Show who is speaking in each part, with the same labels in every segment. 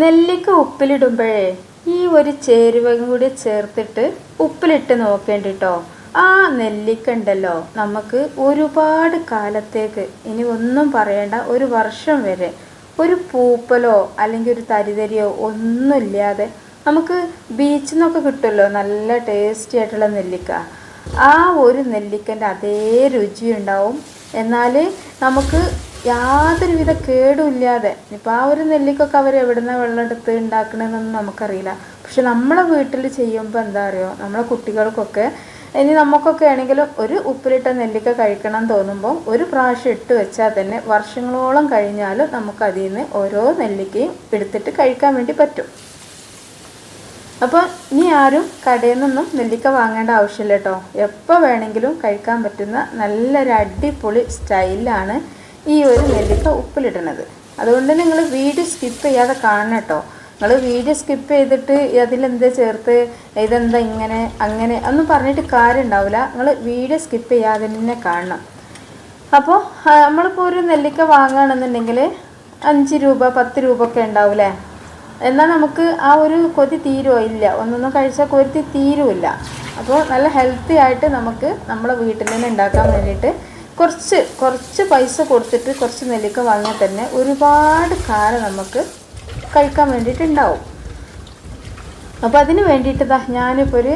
Speaker 1: നെല്ലിക്ക ഉപ്പിലിടുമ്പോഴേ ഈ ഒരു ചേരുവയും കൂടി ചേർത്തിട്ട് ഉപ്പിലിട്ട് നോക്കേണ്ടി കേട്ടോ ആ നെല്ലിക്ക ഉണ്ടല്ലോ നമുക്ക് ഒരുപാട് കാലത്തേക്ക് ഇനി ഒന്നും പറയേണ്ട ഒരു വർഷം വരെ ഒരു പൂപ്പലോ അല്ലെങ്കിൽ ഒരു തരിതരിയോ ഒന്നുമില്ലാതെ നമുക്ക് ബീച്ചിൽ നിന്നൊക്കെ കിട്ടുമല്ലോ നല്ല ടേസ്റ്റി ആയിട്ടുള്ള നെല്ലിക്ക. ആ ഒരു നെല്ലിക്കന്റെ അതേ രുചി ഉണ്ടാവും. എന്നാൽ നമുക്ക് യാതൊരുവിധ കേടുമില്ലാതെ. ഇപ്പം ആ ഒരു നെല്ലിക്കൊക്കെ അവർ എവിടുന്ന വെള്ളം എടുത്ത് ഉണ്ടാക്കണമെന്നൊന്നും നമുക്കറിയില്ല. പക്ഷെ നമ്മളെ വീട്ടിൽ ചെയ്യുമ്പോൾ എന്താ അറിയോ? നമ്മളെ കുട്ടികൾക്കൊക്കെ ഇനി നമുക്കൊക്കെ ആണെങ്കിലും ഒരു ഉപ്പിലിട്ട നെല്ലിക്ക കഴിക്കണം എന്ന് തോന്നുമ്പോൾ ഒരു പ്രാവശ്യം ഇട്ട് വെച്ചാൽ തന്നെ വർഷങ്ങളോളം കഴിഞ്ഞാലും നമുക്ക് അതിൽ നിന്ന് ഓരോ നെല്ലിക്കയും എടുത്തിട്ട് കഴിക്കാൻ വേണ്ടി പറ്റും. അപ്പോൾ ഇനി ആരും കടയിൽ നിന്നൊന്നും നെല്ലിക്ക വാങ്ങേണ്ട ആവശ്യമില്ല കേട്ടോ. എപ്പോൾ വേണമെങ്കിലും കഴിക്കാൻ പറ്റുന്ന നല്ലൊരു അടിപൊളി സ്റ്റൈലാണ് ഈ ഒരു നെല്ലിക്ക ഉപ്പിലിടുന്നത് അതുകൊണ്ട് നിങ്ങൾ വീഡിയോ സ്കിപ്പ് ചെയ്യാതെ കാണണം കേട്ടോ. നിങ്ങൾ വീഡിയോ സ്കിപ്പ് ചെയ്തിട്ട് അതിലെന്താ ചേർത്ത് ഇതെന്താ ഇങ്ങനെ അങ്ങനെ ഒന്നും പറഞ്ഞിട്ട് കാര്യം ഉണ്ടാവില്ല നിങ്ങൾ വീഡിയോ സ്കിപ്പ് ചെയ്യാതെ തന്നെ കാണണം. അപ്പോൾ നമ്മളിപ്പോൾ ഒരു നെല്ലിക്ക വാങ്ങുകയാണെന്നുണ്ടെങ്കിൽ അഞ്ച് രൂപ പത്ത് രൂപ ഒക്കെ ഉണ്ടാവില്ലേ എന്നാൽ നമുക്ക് ആ ഒരു കൊതി തീരുമോ ഇല്ല. ഒന്നൊന്നും കഴിച്ചാൽ കൊതി തീരുമില്ല അപ്പോൾ നല്ല ഹെൽത്തി ആയിട്ട് നമുക്ക് നമ്മളെ വീട്ടിൽ തന്നെ ഉണ്ടാക്കാൻ വേണ്ടിയിട്ട് കുറച്ച് കുറച്ച് പൈസ കൊടുത്തിട്ട് കുറച്ച് നെല്ലിക്ക വാങ്ങിയാൽ തന്നെ ഒരുപാട് കാലം നമുക്ക് കഴിക്കാൻ വേണ്ടിയിട്ടുണ്ടാവും. അപ്പോൾ അതിന് വേണ്ടിയിട്ട് ദാ ഞാനിപ്പോൾ ഒരു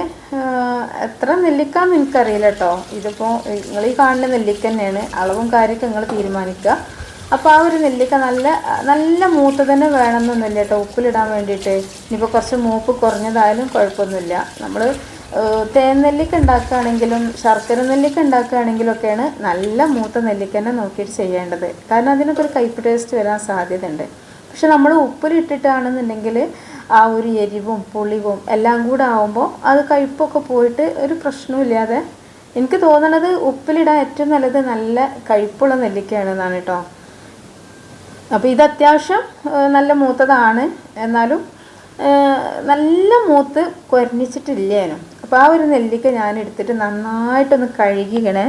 Speaker 1: എത്ര നെല്ലിക്കാന്ന് എനിക്കറിയില്ല കേട്ടോ ഇതിപ്പോൾ നിങ്ങൾ ഈ കാണുന്ന നെല്ലിക്ക തന്നെയാണ്. അളവും കാര്യമൊക്കെ നിങ്ങൾ തീരുമാനിക്കുക. അപ്പോൾ ആ ഒരു നെല്ലിക്ക നല്ല നല്ല മൂത്ത് തന്നെ വേണമെന്നൊന്നുമില്ല കേട്ടോ ഉപ്പിലിടാൻ വേണ്ടിയിട്ട്. ഇനിയിപ്പോൾ കുറച്ച് മൂപ്പ് കുറഞ്ഞതായാലും കുഴപ്പമൊന്നുമില്ല. നമ്മൾ തേൻ നെല്ലിക്ക ഉണ്ടാക്കുകയാണെങ്കിലും ശർക്കര നെല്ലിക്ക ഉണ്ടാക്കുകയാണെങ്കിലും ഒക്കെയാണ് നല്ല മൂത്ത നെല്ലിക്ക തന്നെ നോക്കിയിട്ട് ചെയ്യേണ്ടത്. കാരണം അതിനൊക്കെ ഒരു കയ്പ്പ് ടേസ്റ്റ് വരാൻ സാധ്യതയുണ്ട്. പക്ഷെ നമ്മൾ ഉപ്പിലിട്ടിട്ടാണെന്നുണ്ടെങ്കിൽ ആ ഒരു എരിവും പുളിവും എല്ലാം കൂടെ ആവുമ്പോൾ അത് കയ്പ്പൊക്കെ പോയിട്ട് ഒരു പ്രശ്നമില്ലാതെ എനിക്ക് തോന്നണത് ഉപ്പിലിടാൻ ഏറ്റവും നല്ലത് നല്ല കയ്പ്പുള്ള നെല്ലിക്കയാണെന്നാണ് കേട്ടോ. അപ്പോൾ ഇത് അത്യാവശ്യം നല്ല മൂത്തതാണ്. എന്നാലും നല്ല മൂത്ത് കുരഞ്ഞിച്ചിട്ടില്ലേനും. അപ്പോൾ ആ ഒരു നെല്ലിക്ക ഞാൻ എടുത്തിട്ട് നന്നായിട്ടൊന്ന് കഴുകിക്കണേ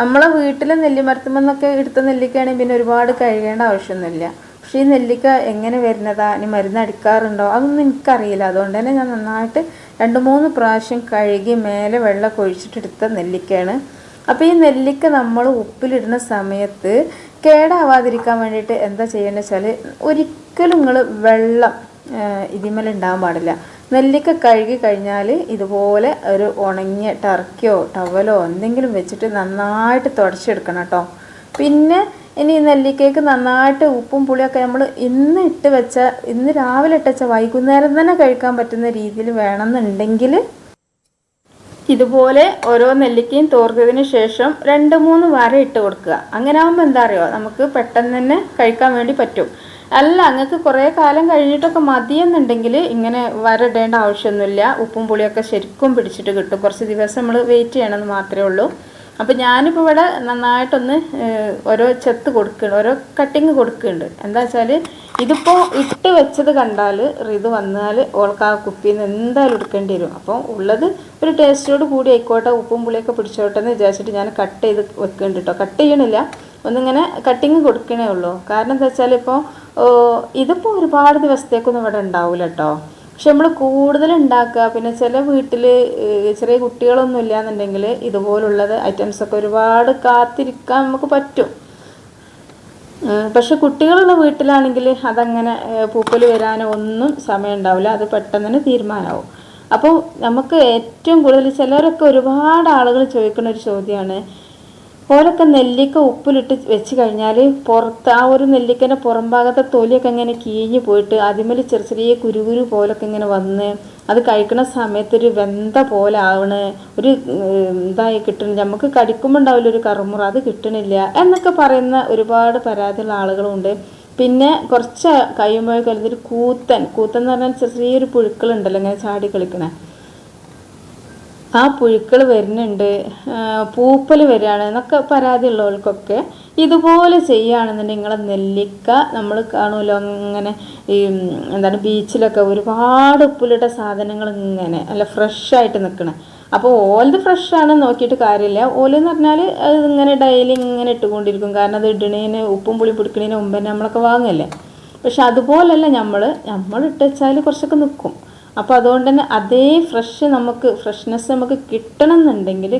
Speaker 1: നമ്മളെ വീട്ടിലെ നെല്ലിമരത്തുമെന്നൊക്കെ എടുത്ത നെല്ലിക്കയാണെങ്കിൽ പിന്നെ ഒരുപാട് കഴുകേണ്ട ആവശ്യമൊന്നുമില്ല. പക്ഷേ ഈ നെല്ലിക്ക എങ്ങനെ വരുന്നതാ ഇനി മരുന്ന് അടിക്കാറുണ്ടോ അതൊന്നും എനിക്കറിയില്ല. അതുകൊണ്ട് തന്നെ ഞാൻ നന്നായിട്ട് രണ്ട് മൂന്ന് പ്രാവശ്യം കഴുകി മേലെ വെള്ളം ഒഴിച്ചിട്ടെടുത്ത നെല്ലിക്കയാണ്. അപ്പോൾ ഈ നെല്ലിക്ക നമ്മൾ ഉപ്പിലിടുന്ന സമയത്ത് കേടാവാതിരിക്കാൻ വേണ്ടിയിട്ട് എന്താ ചെയ്യേണ്ടത് വെച്ചാൽ ഒരിക്കലും നിങ്ങൾ വെള്ളം ഇതിമേലുണ്ടാകാൻ പാടില്ല. നെല്ലിക്ക കഴുകി കഴിഞ്ഞാൽ ഇതുപോലെ ഒരു ഉണങ്ങിയ ടർക്കിയോ ടവലോ എന്തെങ്കിലും വെച്ചിട്ട് നന്നായിട്ട് തുടച്ചെടുക്കണം കേട്ടോ. പിന്നെ ഇനി നെല്ലിക്കയ്ക്ക് നന്നായിട്ട് ഉപ്പും പുളിയൊക്കെ നമ്മൾ ഇന്ന് ഇട്ട് വെച്ച ഇന്ന് രാവിലെ ഇട്ട് വെച്ച വൈകുന്നേരം തന്നെ കഴിക്കാൻ പറ്റുന്ന രീതിയിൽ വേണമെന്നുണ്ടെങ്കിൽ ഇതുപോലെ ഓരോ നെല്ലിക്കയും തോർത്തതിന് ശേഷം രണ്ട് മൂന്ന് വര ഇട്ട് കൊടുക്കുക. അങ്ങനെ ആകുമ്പോൾ എന്താ അറിയോ? നമുക്ക് പെട്ടെന്ന് തന്നെ കഴിക്കാൻ വേണ്ടി പറ്റും. അല്ല അങ്ങക്ക് കുറേ കാലം കഴിഞ്ഞിട്ടൊക്കെ മതിയെന്നുണ്ടെങ്കിൽ ഇങ്ങനെ വരടേണ്ട ആവശ്യമൊന്നുമില്ല. ഉപ്പും പുളിയൊക്കെ ശരിക്കും പിടിച്ചിട്ട് കിട്ടും. കുറച്ച് ദിവസം നമ്മൾ വെയിറ്റ് ചെയ്യണമെന്ന് മാത്രമേ ഉള്ളൂ. അപ്പോൾ ഞാനിപ്പോൾ ഇവിടെ നന്നായിട്ടൊന്ന് ഓരോ ചെത്ത് കൊടുക്കുന്നുണ്ട് ഓരോ കട്ടിങ് കൊടുക്കുന്നുണ്ട് എന്താ വെച്ചാൽ ഇതിപ്പോൾ ഇട്ട് വെച്ചത് കണ്ടാൽ ഇത് വന്നാൽ ഓൾക്ക് ആ കുപ്പിയിൽ നിന്ന് എന്തായാലും എടുക്കേണ്ടി വരും. അപ്പോൾ ഉള്ളത് ഒരു ടേസ്റ്റോട് കൂടി ആയിക്കോട്ടെ ഉപ്പും പുളിയൊക്കെ പിടിച്ചോട്ടെ എന്ന് വിചാരിച്ചിട്ട് ഞാൻ കട്ട് ചെയ്ത് വെക്കുന്നുണ്ട് കേട്ടോ കട്ട് ചെയ്യണില്ല. ഒന്നിങ്ങനെ കട്ടിങ് കൊടുക്കണേ ഉള്ളൂ. കാരണം എന്താ വെച്ചാൽ ഇപ്പോൾ ഇതിപ്പോൾ ഒരുപാട് ദിവസത്തേക്കൊന്നും ഇവിടെ ഉണ്ടാവില്ല കേട്ടോ പക്ഷെ നമ്മൾ കൂടുതൽ ഉണ്ടാക്കുക പിന്നെ ചില വീട്ടിൽ ചെറിയ കുട്ടികളൊന്നും ഇല്ലാന്നുണ്ടെങ്കിൽ ഇതുപോലുള്ളത് ഐറ്റംസൊക്കെ ഒരുപാട് കാത്തിരിക്കാൻ നമുക്ക് പറ്റും. പക്ഷെ കുട്ടികളുള്ള വീട്ടിലാണെങ്കിൽ അതങ്ങനെ പൂപ്പൽ വരാനോ ഒന്നും സമയം ഉണ്ടാവില്ല. അത് പെട്ടെന്ന് തന്നെ തീരുമാനമാവും അപ്പോൾ നമുക്ക് ഏറ്റവും കൂടുതൽ ചിലരൊക്കെ ഒരുപാട് ആളുകൾ ചോദിക്കുന്ന ഒരു ചോദ്യമാണ് ഓരൊക്കെ നെല്ലിക്ക ഉപ്പിലിട്ട് വെച്ച് കഴിഞ്ഞാൽ പുറത്ത് ആ ഒരു നെല്ലിക്കന്റെ പുറം ഭാഗത്തെ തൊലിയൊക്കെ ഇങ്ങനെ കീഞ്ഞു പോയിട്ട് അതിമേൽ ചെറിയ ചെറിയ കുരുകുരു പോലൊക്കെ ഇങ്ങനെ വന്ന് അത് കഴിക്കുന്ന സമയത്ത് ഒരു വെന്ത പോലെ ആവണ്. ഒരു എന്തായി കിട്ടണില്ല. നമുക്ക് കടിക്കുമ്പോൾ ഉണ്ടാവില്ല ഒരു കറുമുറ. അത് കിട്ടണില്ല എന്നൊക്കെ പറയുന്ന ഒരുപാട് പരാതിയുള്ള ആളുകളുണ്ട്. പിന്നെ കുറച്ച് കഴിയുമ്പോഴേക്കും ഇതൊരു കൂത്തൻ കൂത്തൻ എന്ന് പറഞ്ഞാൽ ചെറിയൊരു പുഴുക്കളുണ്ടല്ലോ ഇങ്ങനെ ചാടി കളിക്കണേ. ആ പുഴുക്കൾ വരുന്നുണ്ട് പൂപ്പൽ വരികയാണ് എന്നൊക്കെ പരാതി ഉള്ളവർക്കൊക്കെ ഇതുപോലെ ചെയ്യുകയാണെന്നുണ്ടെങ്കിൽ നിങ്ങളെ നെല്ലിക്ക നമ്മൾ കാണുമല്ലോ അങ്ങനെ ഈ എന്താണ് ബീച്ചിലൊക്കെ ഒരുപാട് ഉപ്പിലിട്ട സാധനങ്ങൾ ഇങ്ങനെ അല്ല ഫ്രഷായിട്ട് നിൽക്കണം അപ്പോൾ ഓലത് ഫ്രഷാണ് നോക്കിയിട്ട് കാര്യമില്ല. ഓലെന്ന് പറഞ്ഞാൽ അത് ഇങ്ങനെ ഡെയിലി ഇങ്ങനെ ഇട്ടുകൊണ്ടിരിക്കും. കാരണം അത് ഇടണേന് ഉപ്പും പുളി പിടിക്കണേന് മുമ്പ് തന്നെ നമ്മളൊക്കെ വാങ്ങല്ലേ. പക്ഷെ അതുപോലല്ല നമ്മൾ നമ്മൾ ഇട്ടുവെച്ചാൽ കുറച്ചൊക്കെ നിൽക്കും അപ്പോൾ അതുകൊണ്ട് തന്നെ അതേ ഫ്രഷ് നമുക്ക് ഫ്രഷ്നെസ് നമുക്ക് കിട്ടണം എന്നുണ്ടെങ്കിൽ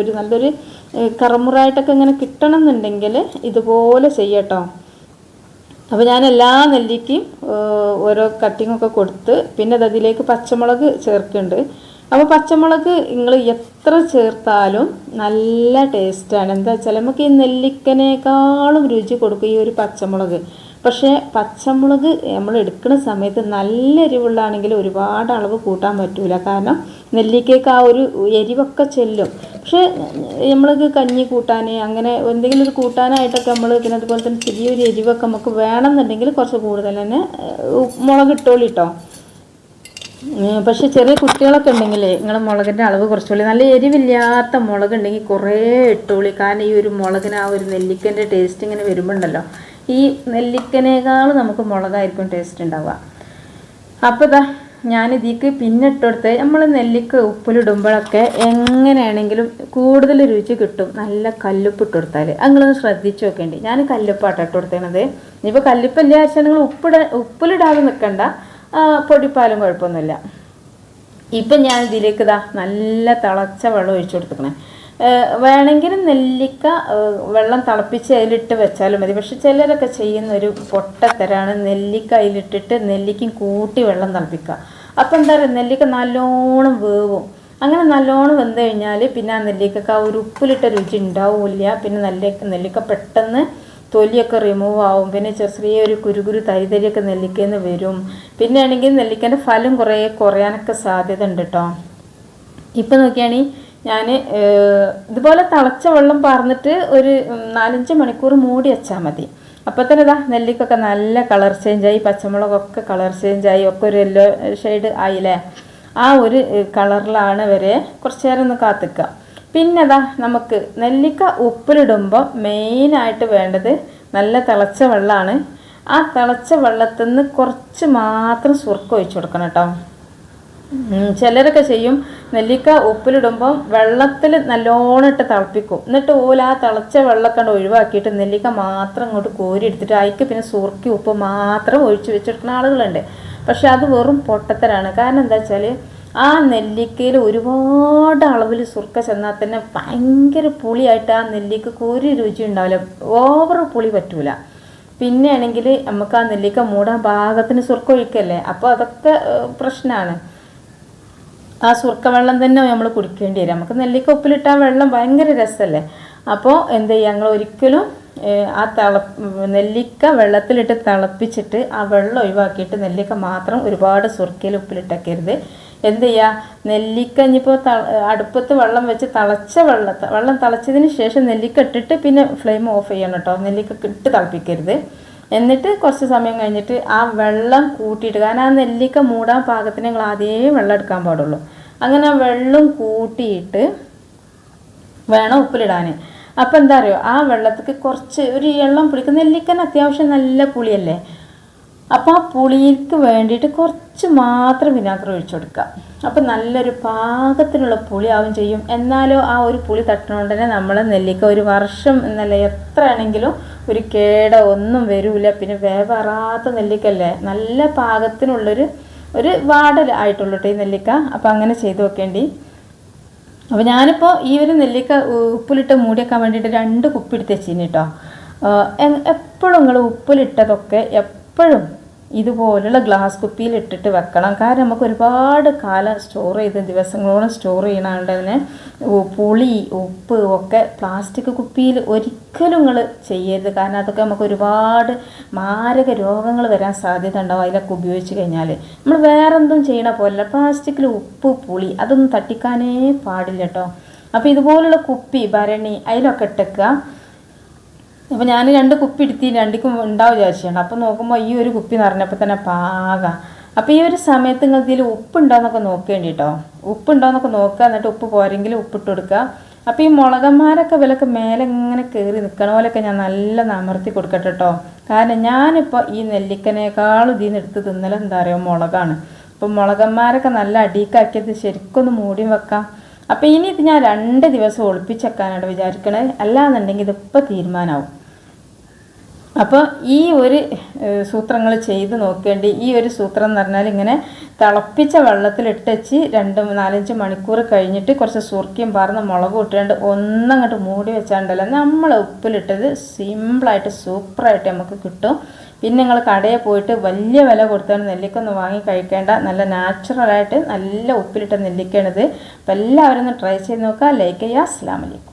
Speaker 1: ഒരു നല്ലൊരു കറമുറായിട്ടൊക്കെ ഇങ്ങനെ കിട്ടണം എന്നുണ്ടെങ്കിൽ ഇതുപോലെ ചെയ്യട്ടോ. അപ്പോൾ ഞാൻ എല്ലാ നെല്ലിക്കും ഓരോ കട്ടിങ്ങൊക്കെ കൊടുത്ത് പിന്നെ അത് അതിലേക്ക് പച്ചമുളക് ചേർക്കുന്നുണ്ട്. അപ്പോൾ പച്ചമുളക് നിങ്ങൾ എത്ര ചേർത്താലും നല്ല ടേസ്റ്റാണ് എന്താ വെച്ചാൽ നമുക്ക് ഈ നെല്ലിക്കനേക്കാളും രുചി കൊടുക്കും ഈ ഒരു പച്ചമുളക്. പക്ഷേ പച്ചമുളക് നമ്മൾ എടുക്കുന്ന സമയത്ത് നല്ല എരിവുള്ളാണെങ്കിൽ ഒരുപാട് അളവ് കൂട്ടാൻ പറ്റൂല. കാരണം നെല്ലിക്കയ്ക്ക് ആ ഒരു എരിവൊക്കെ ചെല്ലും. പക്ഷേ നമ്മൾക്ക് കഞ്ഞി കൂട്ടാൻ അങ്ങനെ എന്തെങ്കിലും ഒരു കൂട്ടാനായിട്ടൊക്കെ നമ്മൾ പിന്നെ അതുപോലെ തന്നെ ചെറിയൊരു എരിവൊക്കെ നമുക്ക് വേണമെന്നുണ്ടെങ്കിൽ കുറച്ച് കൂടുതൽ തന്നെ മുളക് ഇട്ടോളി പക്ഷേ ചെറിയ കുട്ടികളൊക്കെ ഉണ്ടെങ്കിലേ നിങ്ങൾ മുളകിന്റെ അളവ് കുറച്ചുള്ളി. നല്ല എരിവില്ലാത്ത മുളക് ഉണ്ടെങ്കിൽ കുറേ ഇട്ടോളി. കാരണം ഈ ഒരു മുളകിന് ആ ഒരു നെല്ലിക്കന്റെ ടേസ്റ്റ് ഇങ്ങനെ വരുമ്പോണ്ടല്ലോ. ഈ നെല്ലിക്കനേക്കാൾ നമുക്ക് മുളകായിരിക്കും ടേസ്റ്റ് ഉണ്ടാവുക. അപ്പോൾ ഇതാ ഞാൻ ഇതിക്ക് പിന്നെ ഇട്ടെടുത്ത് നമ്മൾ നെല്ലിക്ക ഉപ്പിലിടുമ്പോഴൊക്കെ എങ്ങനെയാണെങ്കിലും കൂടുതൽ രുചി കിട്ടും. നല്ല കല്ലുപ്പ് ഇട്ട് കൊടുത്താൽ നിങ്ങളൊന്ന് ശ്രദ്ധിച്ച് നോക്കേണ്ടി. ഞാൻ കല്ലുപ്പാട്ടോ ഇട്ട് കൊടുത്തേണത് ഇനിയിപ്പോൾ കല്ലുപ്പ് വെച്ചാൽ നിങ്ങൾ ഉപ്പിട ഉപ്പിലിടാതെ നിൽക്കണ്ട പൊടിപ്പാലും കുഴപ്പമൊന്നുമില്ല. ഇപ്പം ഞാൻ ഇതിലേക്ക് ഇതാ നല്ല തിളച്ച വെള്ളം ഒഴിച്ചു കൊടുത്തിക്കണേ വേണമെങ്കിൽ നെല്ലിക്ക വെള്ളം തിളപ്പിച്ച് അതിലിട്ട് വെച്ചാലും മതി. പക്ഷെ ചിലരൊക്കെ ചെയ്യുന്ന ഒരു പൊട്ടത്തരാണ് നെല്ലിക്ക അതിലിട്ടിട്ട് നെല്ലിക്കും കൂട്ടി വെള്ളം തിളപ്പിക്കുക. അപ്പം എന്താ പറയുക നെല്ലിക്ക നല്ലോണം വേവും. അങ്ങനെ നല്ലോണം വെന്ത് കഴിഞ്ഞാൽ പിന്നെ ആ നെല്ലിക്കക്ക് ആ ഒരു ഉപ്പിലിട്ട രുചി ഉണ്ടാവില്ല. പിന്നെ നല്ല നെല്ലിക്ക പെട്ടെന്ന് തൊലിയൊക്കെ റിമൂവ് ആവും. പിന്നെ ചെറിയ ഒരു കുരുകുരു തരിതരിയൊക്കെ നെല്ലിക്കയിൽ നിന്ന് വരും. പിന്നെ ആണെങ്കിൽ നെല്ലിക്കേന്റെ ഫലം കുറേ കുറയാനൊക്കെ സാധ്യത ഉണ്ട് കേട്ടോ. ഇപ്പം നോക്കിയാണെങ്കിൽ ഞാൻ ഇതുപോലെ തിളച്ച വെള്ളം പാർന്നിട്ട് ഒരു നാലഞ്ച് മണിക്കൂർ മൂടി വെച്ചാൽ മതി. അപ്പോൾ തന്നെ ഇതാ നെല്ലിക്കൊക്കെ നല്ല കളർ ചേഞ്ചായി പച്ചമുളകൊക്കെ കളർ ചേഞ്ചായി ഒക്കെ ഒരു യെല്ലോ ഷെയ്ഡ് ആയില്ലേ? ആ ഒരു കളറിലാണ് വരെ കുറച്ച് നേരം ഒന്ന് കാത്തിക്കുക പിന്നെ അതാ നമുക്ക് നെല്ലിക്ക ഉപ്പിലിടുമ്പോൾ മെയിനായിട്ട് വേണ്ടത് നല്ല തിളച്ച വെള്ളമാണ് ആ തിളച്ച വെള്ളത്തിൽ നിന്ന് കുറച്ച് മാത്രം സുർക്ക ഒഴിച്ചു കൊടുക്കണം കേട്ടോ. ചിലരൊക്കെ ചെയ്യും. നെല്ലിക്ക ഉപ്പിലിടുമ്പോൾ വെള്ളത്തിൽ നല്ലോണം ഇട്ട് തിളപ്പിക്കും. എന്നിട്ട് ഓല ആ തിളച്ച വെള്ളമൊക്കെ ഒഴിവാക്കിയിട്ട് നെല്ലിക്ക മാത്രം ഇങ്ങോട്ട് കോരി എടുത്തിട്ട് അതിക്ക് പിന്നെ സുറുക്കി ഉപ്പ് മാത്രം ഒഴിച്ചു വെച്ചിട്ടുന്ന ആളുകളുണ്ട്. പക്ഷെ അത് വെറും പൊട്ടത്തരാണ്. കാരണം എന്താ വെച്ചാൽ ആ നെല്ലിക്കയിൽ ഒരുപാട് അളവിൽ സുർക്ക ചെന്നാൽ തന്നെ ഭയങ്കര പുളിയായിട്ട് ആ നെല്ലിക്ക ഒരു രുചി ഉണ്ടാവില്ല. ഓവർ പുളി പറ്റൂല. പിന്നെ ആണെങ്കിൽ നമുക്ക് ആ നെല്ലിക്ക മൂടാൻ ഭാഗത്തിന് സുർക്ക ഒഴിക്കല്ലേ? അപ്പോൾ അതൊക്കെ പ്രശ്നമാണ്. ആ സുർക്ക വെള്ളം തന്നെ നമ്മൾ കുടിക്കേണ്ടി വരും. നമുക്ക് നെല്ലിക്ക ഉപ്പിലിട്ട വെള്ളം ഭയങ്കര രസമല്ലേ അപ്പോൾ എന്ത് ചെയ്യുക ഞങ്ങൾ ഒരിക്കലും ആ തിള നെല്ലിക്ക വെള്ളത്തിലിട്ട് തിളപ്പിച്ചിട്ട് ആ വെള്ളം ഒഴിവാക്കിയിട്ട് നെല്ലിക്ക മാത്രം ഒരുപാട് സുർക്കയിൽ ഉപ്പിലിട്ടേക്കരുത്. എന്ത് ചെയ്യുക നെല്ലിക്ക ഇനിയിപ്പോൾ അടുപ്പത്ത് വെള്ളം വെച്ച് തിളച്ച വെള്ളം വെള്ളം തിളച്ചതിന് ശേഷം നെല്ലിക്ക ഇട്ടിട്ട് പിന്നെ ഫ്ലെയിം ഓഫ് ചെയ്യണം കേട്ടോ. നെല്ലിക്ക ഇട്ട് തിളപ്പിക്കരുത്. എന്നിട്ട് കുറച്ച് സമയം കഴിഞ്ഞിട്ട് ആ വെള്ളം കൂട്ടിയിട്ട് കാരണം ആ നെല്ലിക്ക മൂടാൻ പാകത്തിന് ഞങ്ങൾ ആദ്യമേ വെള്ളം എടുക്കാൻ പാടുള്ളൂ. അങ്ങനെ വെള്ളം കൂട്ടിയിട്ട് വേണം ഉപ്പിലിടാൻ. അപ്പോൾ എന്താ അറിയോ? ആ വെള്ളത്തിൽ കുറച്ച് ഒരു എള്ളം പുളിക്ക്. നെല്ലിക്കന് അത്യാവശ്യം നല്ല പുളിയല്ലേ? അപ്പോൾ ആ പുളിക്ക് വേണ്ടിയിട്ട് കുറച്ച് മാത്രം വിനാഗിരി ഒഴിച്ചു കൊടുക്കുക. അപ്പം നല്ലൊരു പാകത്തിനുള്ള പുളിയാവും ചെയ്യും. എന്നാലോ ആ ഒരു പുളി തട്ടണോണ്ടന്നെ നമ്മൾ നെല്ലിക്ക ഒരു വർഷം എന്നല്ല എത്ര ആണെങ്കിലും ഒരു കേട ഒന്നും വരൂല. പിന്നെ വേവറാത്ത നെല്ലിക്കല്ലേ നല്ല പാകത്തിനുള്ളൊരു ഒരു വാടൽ ആയിട്ടുള്ളൂ കേട്ടോ ഈ നെല്ലിക്ക. അപ്പോൾ അങ്ങനെ ചെയ്തു വെക്കേണ്ടി അപ്പോൾ ഞാനിപ്പോൾ ഈ ഒരു നെല്ലിക്ക ഉപ്പിലിട്ട് മൂടിയേക്കാൻ വേണ്ടിയിട്ട് രണ്ട് കുപ്പി എടുത്ത് വെച്ചിന് കേട്ടോ എപ്പോഴും നിങ്ങൾ ഉപ്പിലിട്ടതൊക്കെ എപ്പോഴും ഇതുപോലുള്ള ഗ്ലാസ് കുപ്പിയിൽ ഇട്ടിട്ട് വെക്കണം. കാരണം നമുക്ക് ഒരുപാട് കാലം സ്റ്റോർ ചെയ്ത് ദിവസങ്ങളോളം സ്റ്റോർ ചെയ്യണതുകൊണ്ട് തന്നെ പുളി ഉപ്പ് ഒക്കെ പ്ലാസ്റ്റിക് കുപ്പിയിൽ ഒരിക്കലും നിങ്ങൾ ചെയ്യരുത്. കാരണം അതൊക്കെ നമുക്ക് ഒരുപാട് മാരക രോഗങ്ങൾ വരാൻ സാധ്യത ഉണ്ടാവും അതിലൊക്കെ ഉപയോഗിച്ച് കഴിഞ്ഞാൽ നമ്മൾ വേറെന്തും ചെയ്യണ പോലെ പ്ലാസ്റ്റിക്കിൽ ഉപ്പ് പുളി അതൊന്നും തട്ടിക്കാനേ പാടില്ല കേട്ടോ അപ്പോൾ ഇതുപോലുള്ള കുപ്പി ഭരണി അതിലൊക്കെ ഇട്ടേക്കുക അപ്പോൾ ഞാൻ രണ്ട് കുപ്പി എടുത്തി രണ്ടിക്കും ഉണ്ടാവും വിചാരിച്ചാണ് അപ്പോൾ നോക്കുമ്പോൾ ഈ ഒരു കുപ്പി നിറഞ്ഞപ്പോൾ തന്നെ പാക. അപ്പോൾ ഈ ഒരു സമയത്ത് നിങ്ങൾ ഇതിൽ ഉപ്പുണ്ടോയെന്നൊക്കെ നോക്കേണ്ടി കേട്ടോ ഉപ്പുണ്ടോയെന്നൊക്കെ നോക്കുക എന്നിട്ട് ഉപ്പ് പോരെങ്കിൽ ഉപ്പിട്ട് കൊടുക്കുക അപ്പോൾ ഈ മുളകന്മാരൊക്കെ വിലക്ക് മേലെ ഇങ്ങനെ കയറി നിൽക്കണ പോലെയൊക്കെ ഞാൻ നല്ല നമർത്തി കൊടുക്കട്ടെ കേട്ടോ കാരണം ഞാനിപ്പോൾ ഈ നെല്ലിക്കനേക്കാളും ഇതിൽ നിന്ന് എടുത്ത് തിന്നലെന്താ പറയുക മുളകാണ്. അപ്പം മുളകന്മാരൊക്കെ നല്ല അടിക്കാക്കിയത് ശരിക്കൊന്ന് മൂടി വെക്കാം. അപ്പോൾ ഇനി ഇത് ഞാൻ രണ്ട് ദിവസം ഒളിപ്പിച്ചേക്കാനാണ് വിചാരിക്കണത് അല്ലാന്നുണ്ടെങ്കിൽ ഇതിപ്പോൾ തീരുമാനമാവും അപ്പോൾ ഈ ഒരു സൂത്രങ്ങൾ ചെയ്ത് നോക്കേണ്ടി ഈ ഒരു സൂത്രം എന്ന് പറഞ്ഞാൽ ഇങ്ങനെ തിളപ്പിച്ച വെള്ളത്തിലിട്ടച്ച് രണ്ട് നാലഞ്ച് മണിക്കൂർ കഴിഞ്ഞിട്ട് കുറച്ച് സുർക്കിയും പാർന്ന് മുളകും ഇട്ടുകൊണ്ട് ഒന്നങ്ങോട്ട് മൂടി വെച്ചാണ്ടല്ലോ നമ്മൾ ഉപ്പിലിട്ടത് സിമ്പിളായിട്ട് സൂപ്പറായിട്ട് നമുക്ക് കിട്ടും. പിന്നെ നിങ്ങൾ കടയിൽ പോയിട്ട് വലിയ വില കൊടുത്താണ് നെല്ലിക്കൊന്നും വാങ്ങി കഴിക്കേണ്ട നല്ല നാച്ചുറലായിട്ട് നല്ല ഉപ്പിലിട്ട നെല്ലിക്കയാണിത്. അപ്പോൾ എല്ലാവരും ഒന്ന് ട്രൈ ചെയ്ത് നോക്കുക. ലൈക്ക് ചെയ്യുക. അസ്സാം വലൈക്കും